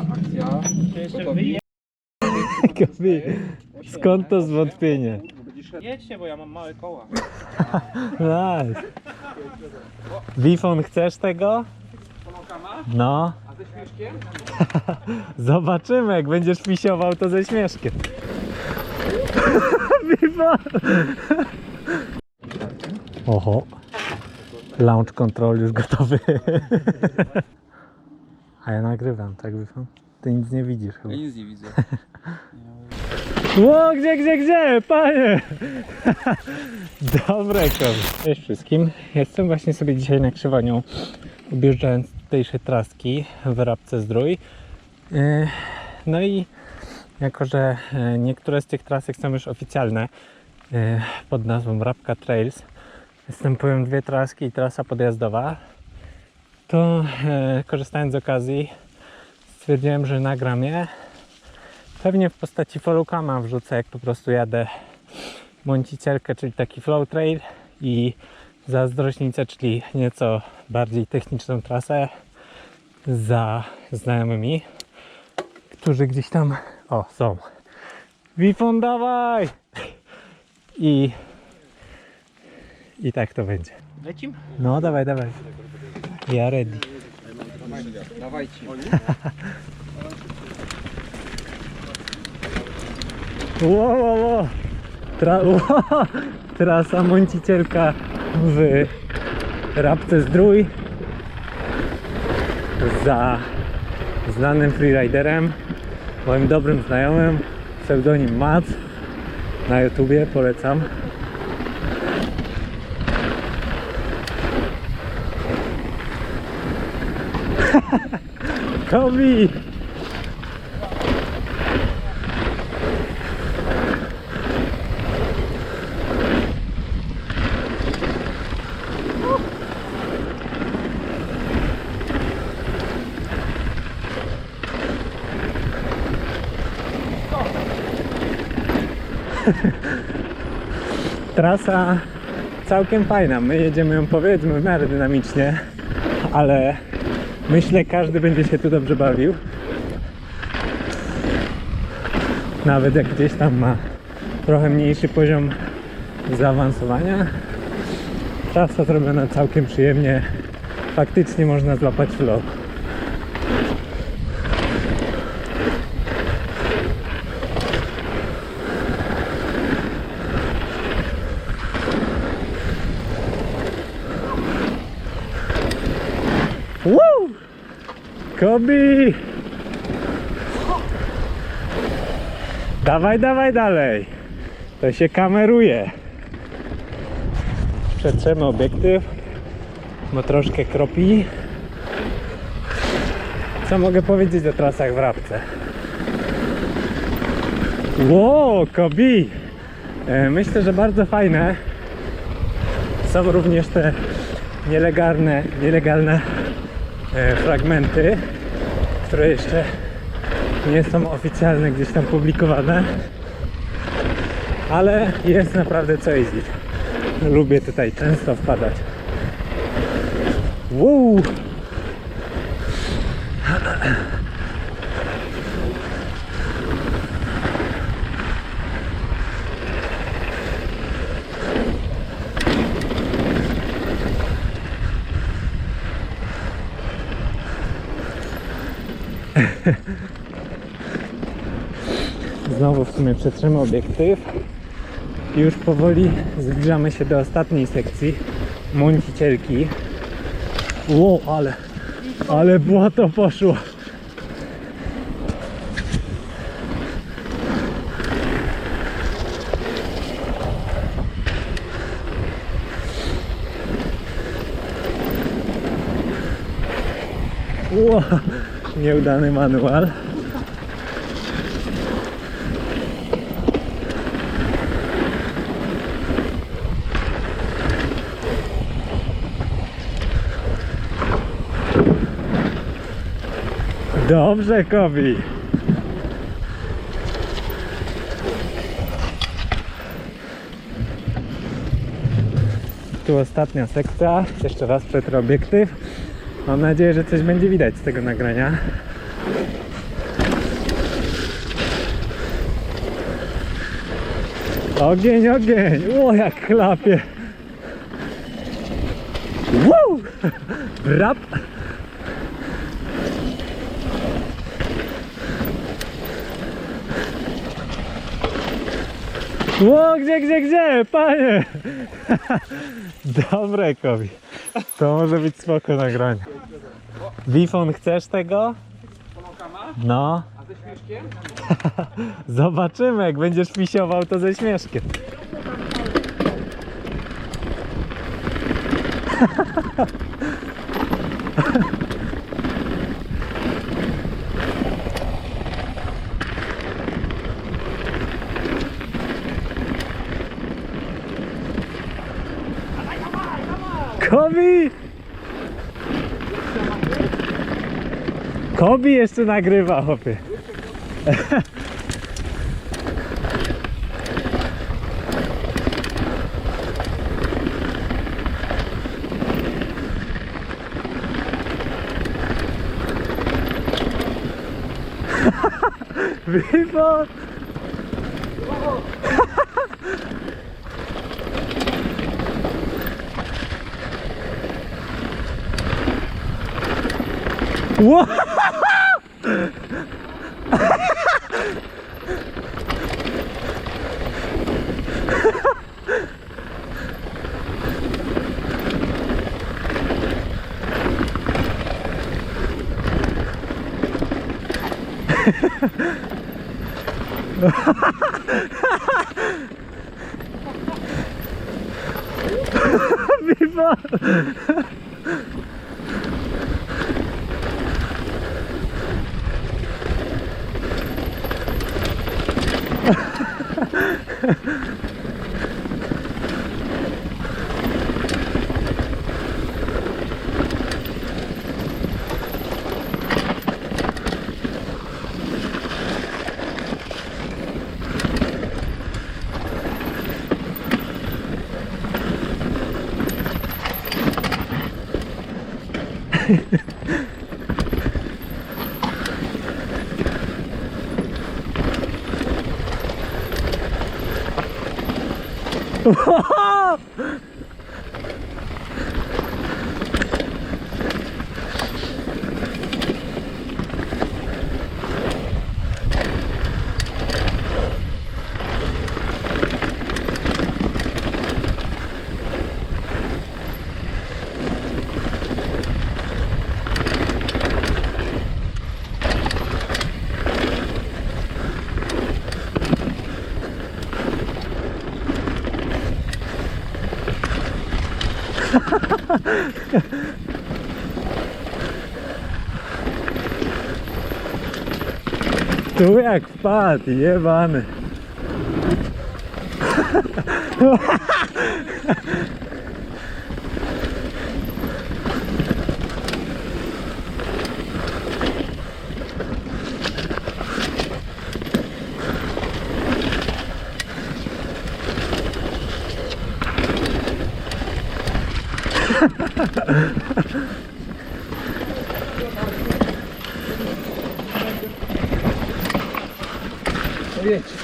akcja. Gotowi? Skąd to zwątpienie? Jedźcie, bo ja mam małe koła. Nice. Wifon, chcesz tego? No. A ze śmieszkiem? Zobaczymy, jak będziesz pisiował, to ze śmieszkiem. Wifon! Oho. Launch control już gotowy. A ja nagrywam, tak Wifon? Ty nic nie widzisz chyba. Ja nic nie widzę. Ło, gdzie, gdzie, gdzie, panie? Dobre kozy. Cześć wszystkim. Jestem właśnie sobie dzisiaj na Krzywaniu, objeżdżając traski w Rabce Zdrój. Yy, No i jako, że yy, niektóre z tych trasek są już oficjalne yy, pod nazwą Rabka Trails, występują dwie traski i trasa podjazdowa, to yy, korzystając z okazji stwierdziłem, że nagram je Pewnie w postaci followcama wrzucę, jak po prostu jadę Mącicielkę, czyli taki flow trail i Zazdrośnicę, czyli nieco bardziej techniczną trasę za znajomymi, którzy gdzieś tam, o są. Wifon dawaj! I, I tak to będzie. Lecim? No dawaj, dawaj. Ja ready. Dawajcie. Ło, ło, ło. Tra, ło. Trasa Mącicielka w Rabce Zdrój za znanym freeriderem, moim dobrym znajomym, pseudonim Mac na YouTubie, polecam. Kobi! Trasa całkiem fajna. My jedziemy ją powiedzmy w miarę dynamicznie, ale myślę każdy będzie się tu dobrze bawił. Nawet jak gdzieś tam ma trochę mniejszy poziom zaawansowania. Trasa zrobiona całkiem przyjemnie. Faktycznie można złapać flow. Kobi! Dawaj, dawaj dalej. To się kameruje. Przetrzemy obiektyw, bo troszkę kropi. Co mogę powiedzieć o trasach w Rabce? Ło, Kobi! E, Myślę, że bardzo fajne. Są również te nielegalne, nielegalne fragmenty, które jeszcze nie są oficjalnie gdzieś tam publikowane, ale jest naprawdę co jeździć. Lubię tutaj często wpadać. Wow! Znowu w sumie przetrzemy obiektyw i już powoli zbliżamy się do ostatniej sekcji Mącicielki. Ło, ale, ale błoto poszło. Ło, nieudany manual. Dobrze, Kobi. Tu ostatnia sekcja. Jeszcze raz przetrę obiektyw. Mam nadzieję, że coś będzie widać z tego nagrania. Ogień, ogień! O, jak chlapie! Wow! Rap! Ło, gdzie, gdzie, gdzie? Panie! Dobre, Kobi. To może być spoko nagranie. Wifon, chcesz tego? No. A ze śmieszkiem? Zobaczymy, jak będziesz pisiował, to ze śmieszkiem. Kobi! Kobi jeszcze nagrywa, chłopie. Vivo! Wow! わ あ Tu jak wpadł, jebany. jedź.